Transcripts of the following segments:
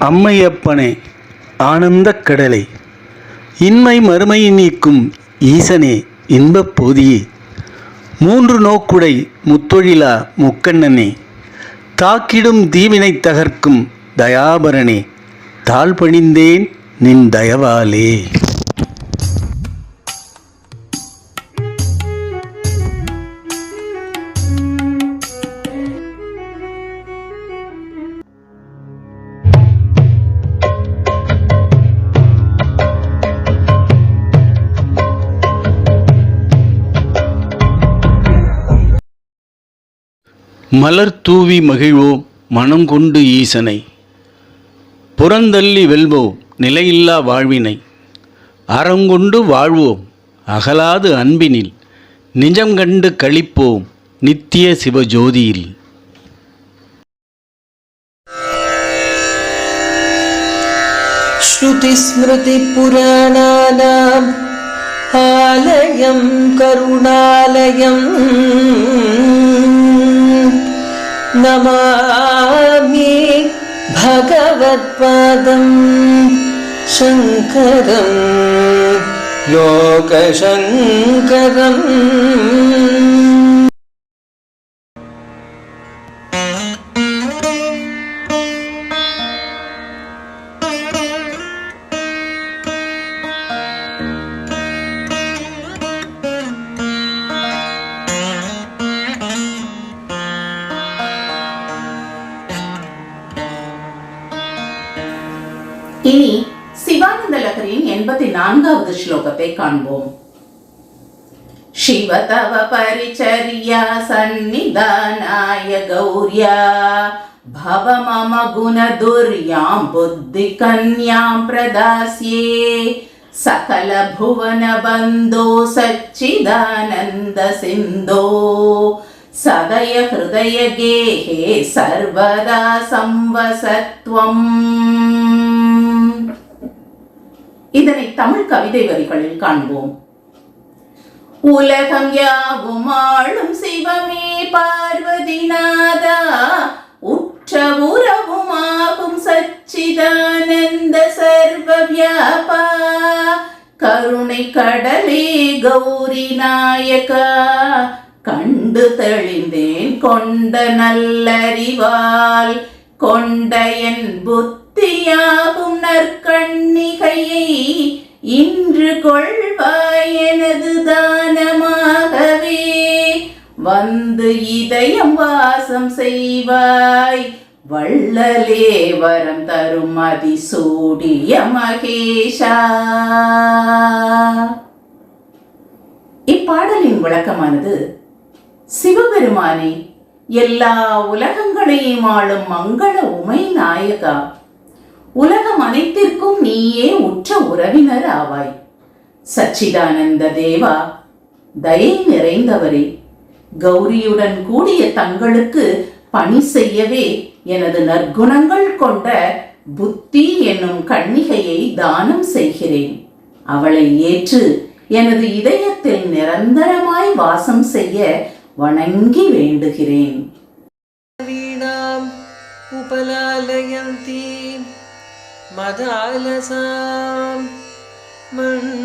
அம்மையப்பனே ஆனந்தக் கடலை இன்மை மறுமையை நீக்கும் ஈசனே இன்பப் போதியே. மூன்று நோக்குடை முத்தொழிலா முக்கண்ணனே தாக்கிடும் தீவினை தகர்க்கும் தயாபரனே தாழ் பணிந்தேன் நின் தயவாலே. மலர் தூவி மகிழ்வோம் மனம் கொண்டு ஈசனை. புறந்தள்ளி வெல்வோம் நிலையில்லா வாழ்வினை. அறங்கொண்டு வாழ்வோம் அகலாது அன்பினில். நிஜம் கண்டு கழிப்போம் நித்திய சிவஜோதியில். ஸ்ருதிஸ்மிருதிபுராணானாம் ஆலயம் கருணாலயம். നമാമി ഭഗവത്പാദം ശങ്കരം ലോകശങ്കരം. இனி சிவானந்த லகரின் எண்பத்தி நான்காவது ஸ்லோகத்தை காண்போம் शिवतव परिचर्या सन्निधानाय गौर्या भव मम गुणदुर्यां बुद्धिकन्यां प्रदास्ये सकलभुवनबन्धो सच्चिदानन्दसिन्धो सदय हृदय गेहे सर्वदा संवसत्वम् இதனை தமிழ் கவிதை வரிகளில் காண்போம். உலகம் யாவும் ஆளும் சிவமே பார்வதிநாதா உற்ற உறவுமாகும் சச்சிதானந்த சர்வ வியாபா. கருணை கடலே கௌரி நாயகா கண்டு தெளிந்தேன் கொண்ட நல்லறிவால் கொண்ட என் புத்த புத்தியாகும் நற்கண்ணிகையை இன்று கொள்வாய் எனது தானமாகவே. வந்து இதயம் வாசம் செய்வாய் வள்ளலே வரம் தரும் அதிசூடிய மகேஷா. இப்பாடலின் விளக்கமானது சிவபெருமானே எல்லா உலகங்களையும் ஆளும் மங்கள உமை நாயகா உலகம் அனைத்திற்கும் நீயே உற்ற உறவினர் ஆவாய். சச்சிதானந்த தேவா தயை நிறைந்தவரே கௌரியுடன் கூடிய தங்களுக்கு பணி செய்யவே எனது நற்குணங்கள் கொண்ட புத்தி என்னும் கண்ணிகையை தானம் செய்கிறேன். அவளை ஏற்று எனது இதயத்தில் நிரந்தரமாய் வாசம் செய்ய வணங்கி வேண்டுகிறேன். உபலாலயந்தீம் मदालसां मञ्जुलवाग्विलासा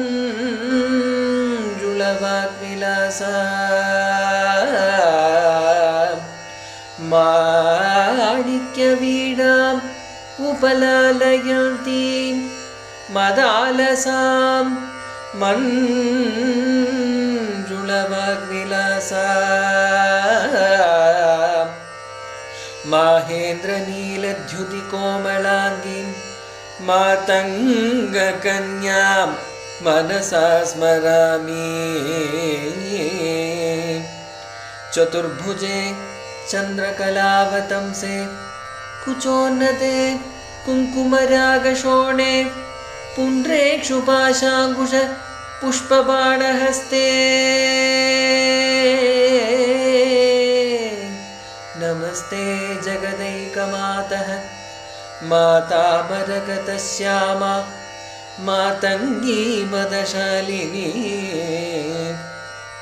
माणिक्यवीणाम् उपलालयन्ती मदालसां मञ्जुलवाग्विलासा माहेन्द्रनीलद्युतिकोमलाङ्गीं मातङ्गकन्यां मनसा स्मरामि। चतुर्भुजे चन्द्रकलावतंसे कुचोन्नते कुङ्कुमरागशोणे पुण्ड्रेक्षुपाशाङ्कुश पुष्पबाणहस्ते। नमस्ते जगदैकमातः। माता मरगतश्यामा मातङ्गी मदशालिनी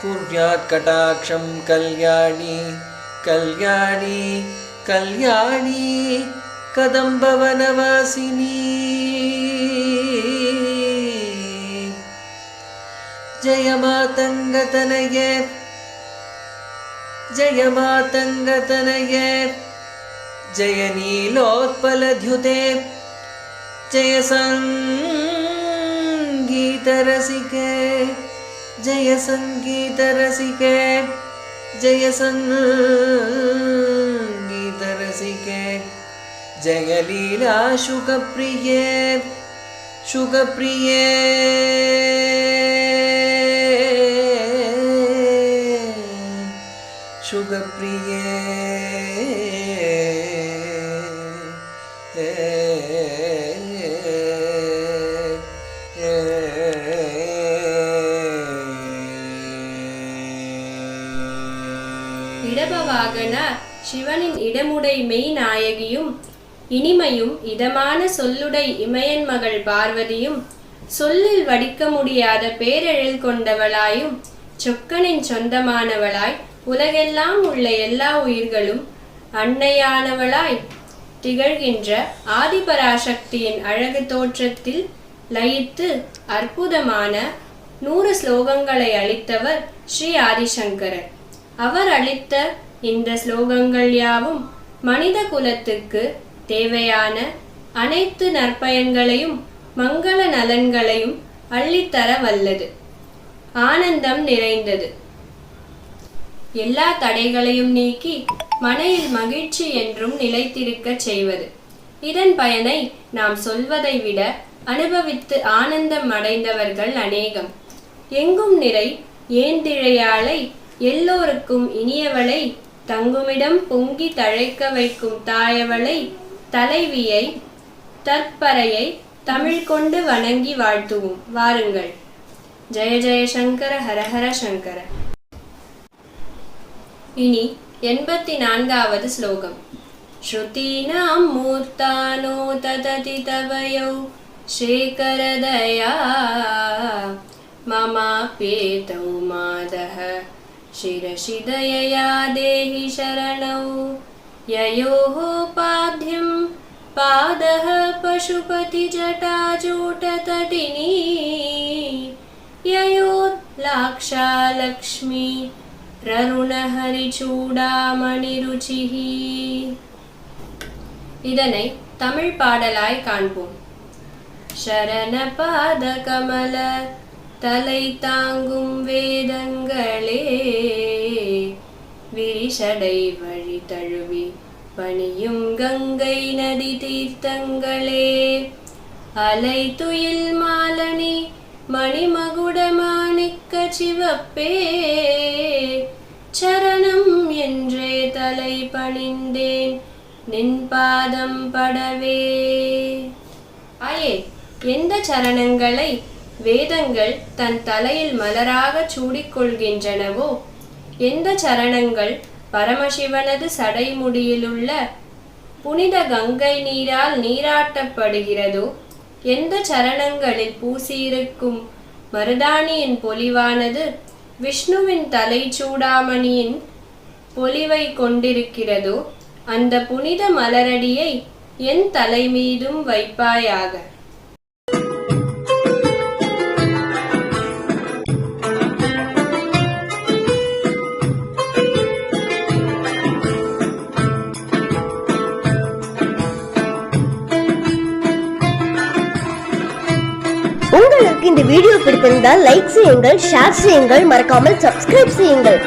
कुर्यात् कटाक्षं कल्याणी कल्याणी कल्याणी कदम्बवनवासिनी। जय मातङ्गतनये जय मातङ्गतनये जय नीलोत्पलद्युते जय सङ्गीतरसिके जय सङ्गीतरसिके जय सङ्गीतरसिके जय लीला शुकप्रिये शुकप्रिये शुकप्रिये இடபவாகனார் சிவனின் இடமுடைமை நாயகியும் இனிமையும் இதமான சொல்லுடை இமயன் மகள் பார்வதியும் சொல்லில் வடிக்க முடியாத பேரெழில் கொண்டவளாயும் சொக்கனின் சொந்தமானவளாய் உலகெல்லாம் உள்ள எல்லா உயிர்களும் அன்னையானவளாய் திகழ்கின்ற ஆதிபராசக்தியின் அழகு தோற்றத்தில் லயித்து அற்புதமான நூறு ஸ்லோகங்களை அளித்தவர் ஸ்ரீ ஆதிசங்கரர். அவர் அளித்த இந்த ஸ்லோகங்கள் யாவும் மனித குலத்துக்கு தேவையான அனைத்து நற்பயன்களையும் மங்கள நலன்களையும் அள்ளித்தர வல்லது ஆனந்தம் நிறைந்தது. எல்லா தடைகளையும் நீக்கி மனையில் மகிழ்ச்சி என்றும் நிலைத்திருக்கச் செய்வது. இதன் பயனை நாம் சொல்வதை விட அனுபவித்து ஆனந்தம் அடைந்தவர்கள் அநேகம். எங்கும் நிறை ஏந்திழையாளை எல்லோருக்கும் இனியவளை தங்குமிடம் பொங்கி தழைக்க வைக்கும் தாயவளை தலைவியை தற்பறையை தமிழ் கொண்டு வணங்கி வாழ்த்துவோம். வாருங்கள். ஜெய ஜெய சங்கர ஹரஹர சங்கர. இனி எண்பத்தி நான்காவது ஸ்லோகம் ஸ்ருதீனாம் மூர்த்தானோ தததி தவயௌ शेखरदया ममाप्येतौ मादः शिरसि दयया देहि शरणौ ययोः पाद्यं पादः पशुपतिजटाजूटतटिनी ययोर्लाक्षालक्ष्मी ரருணஹரிச்சூடாமணிருச்சிஹ இதனை தமிழ் பாடலாய் காண்போம். சரணபாத கமல தலை தாங்கும் வேதங்களே விரிசடை வழி தழுவி பணியும் கங்கை நதி தீர்த்தங்களே அலை துயில் மாலனி மணிமகுடமாணிக்க சிவப்பே சரணம் என்றே தலை பணிந்தேன் நின் பாதம் படவே. ஆயே எந்த சரணங்களை வேதங்கள் தன் தலையில் மலராகச் சூடிக்கொள்கின்றனவோ எந்த சரணங்கள் பரமசிவனது சடைமுடியிலுள்ள புனித கங்கை நீரால் நீராட்டப்படுகிறதோ எந்த சரணங்களில் பூசியிருக்கும் மருதாணியின் பொலிவானது விஷ்ணுவின் தலை சூடாமணியின் பொலிவை கொண்டிருக்கிறதோ அந்த புனித மலரடியை என் தலை மீதும் வைப்பாயாக. இந்த வீடியோ பிடித்திருந்தால் லைக் செய்யுங்கள் ஷேர் செய்யுங்கள் மறக்காமல் சப்ஸ்கிரைப் செய்யுங்கள்.